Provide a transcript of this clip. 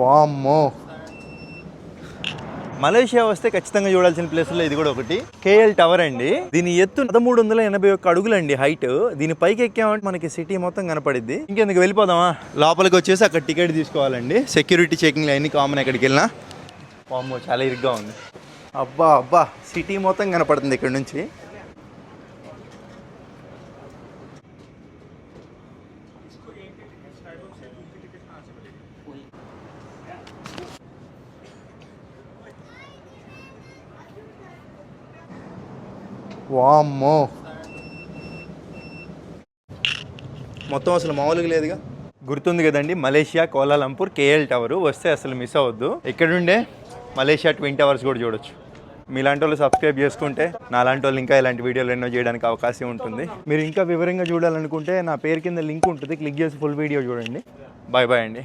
వామ్మో. మలేషియా వస్తే ఖచ్చితంగా చూడాల్సిన ప్లేస్లో ఇది కూడా ఒకటి. కేఎల్ టవర్ అండి. దీని ఎత్తు పదమూడు వందల ఎనభై ఒక్క అడుగులండి హైట్ దీని పైకి ఎక్కామంటే మనకి సిటీ మొత్తం కనపడిద్ది. ఇంకెందుకు వెళ్ళిపోదామా? లోపలికి వచ్చేసి అక్కడ టికెట్ తీసుకోవాలండి. సెక్యూరిటీ చెకింగ్ అన్ని కామన్ ఎక్కడికి వెళ్ళినా. వామ్మో చాలా ఇరుగ్గా ఉంది. అబ్బా అబ్బా సిటీ మొత్తం కనపడుతుంది ఇక్కడ నుంచి. వామ్మో. మొత్తం అసలు మామూలుగా లేదుగా? గుర్తుంది కదండి మలేషియా కోలాలంపూర్ కేఎల్ టవర్ వస్తే అసలు మిస్ అవ్వద్దు. ఇక్కడుండే మలేషియా ట్విన్ టవర్స్ కూడా చూడొచ్చు. మీలాంటి వాళ్ళు సబ్స్క్రైబ్ చేసుకుంటే నాలాంటి వాళ్ళు ఇంకా ఇలాంటి వీడియోలు ఎన్నో చేయడానికి అవకాశం ఉంటుంది. మీరు ఇంకా వివరంగా చూడాలనుకుంటే నా పేరు కింద లింక్ ఉంటుంది క్లిక్ చేసి ఫుల్ వీడియో చూడండి. బాయ్ బాయ్ అండి.